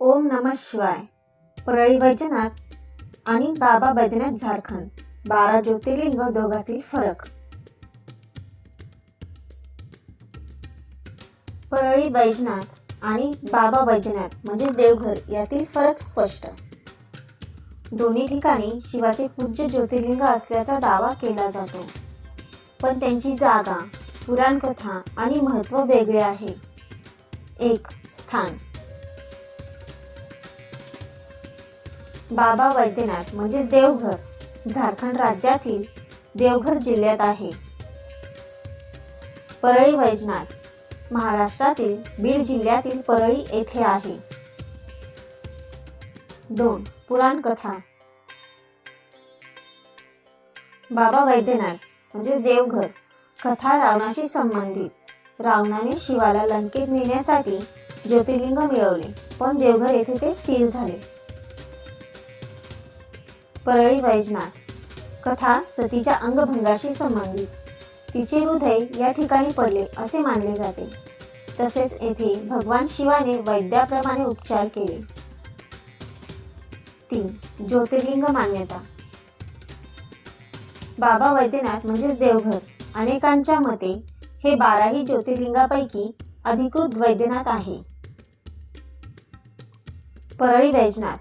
ओम नमः शिवाय. परळी वैजनाथ आणि बाबा बैद्यनाथ झारखंड. बारा ज्योतिर्लिंग दोघातील फरक. परळी वैजनाथ आणि बाबा वैद्यनाथ म्हणजेच देवघर यातील फरक स्पष्ट. दोन्ही ठिकाणी शिवाचे पूज्य ज्योतिर्लिंग असल्याचा दावा केला जातो. पण त्यांची जागा पुराणकथा आणि महत्त्व वेगळे आहे. एक स्थान. बाबा वैद्यनाथ म्हणजेच देवघर झारखंड राज्यातील देवघर जिल्ह्यात आहे. परळी वैजनाथ महाराष्ट्रातील बीड जिल्ह्यातील परळी येथे आहे. दोन पुराण कथा. बाबा वैद्यनाथ म्हणजे देवघर कथा रावणाशी संबंधित. रावणाने शिवाला लंकेत नेण्यासाठी ज्योतिर्लिंग मिळवले पण देवघर येथे ते स्थिर झाले. परळी वैजनाथ. कथा सतीच्या अंगभंगाशी संबंधित. तिचे हृदय या ठिकाणी पडले असे मानले जाते. तसेच येथे भगवान शिवाने वैद्याप्रमाणे उपचार केले. तीन ज्योतिर्लिंग मान्यता. बाबा वैद्यनाथ म्हणजेच देवघर अनेकांच्या मते हे बाराही ज्योतिर्लिंगापैकी अधिकृत वैद्यनाथ आहे. परळी वैजनाथ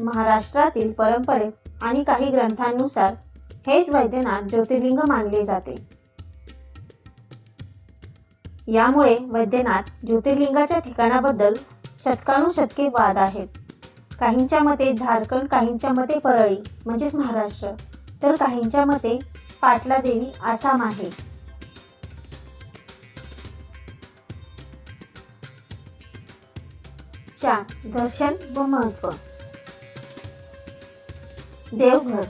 महाराष्ट्रातील परंपरेत आणि काही ग्रंथांनुसार हेच वैद्यनाथ ज्योतिर्लिंग मानले जाते. यामुळे वैद्यनाथ ज्योतिर्लिंगाच्या ठिकाणाबद्दल शतकानुशतके वाद आहेत. काहींच्या मते झारखंड काहींच्या मते परळी म्हणजेच महाराष्ट्र तर काहींच्या मते पाटला देवी आसाम आहे. चार. दर्शन व महत्त्व. देवघर.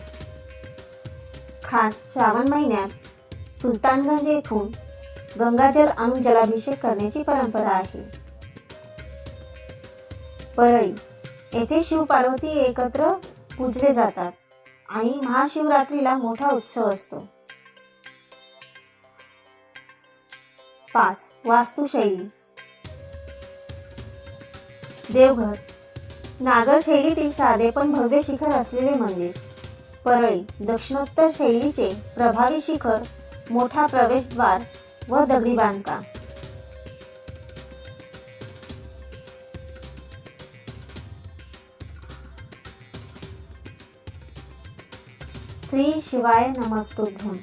खास श्रावण महिन्यात सुलतानगंज येथून गंगाजल आणून जलाभिषेक करण्याची परंपरा आहे. परळी येथे शिव पार्वती एकत्र पूजले जातात आणि महाशिवरात्रीला मोठा उत्सव असतो. पाच वास्तुशैली. देवघर नागर शैलीतील साधे पण भव्य शिखर असलेले मंदिर. परळी दक्षिणोत्तर शैलीचे प्रभावी शिखर मोठा प्रवेशद्वार व दगडी बांधकाम. श्री शिवाय नमस्तुभ्यम.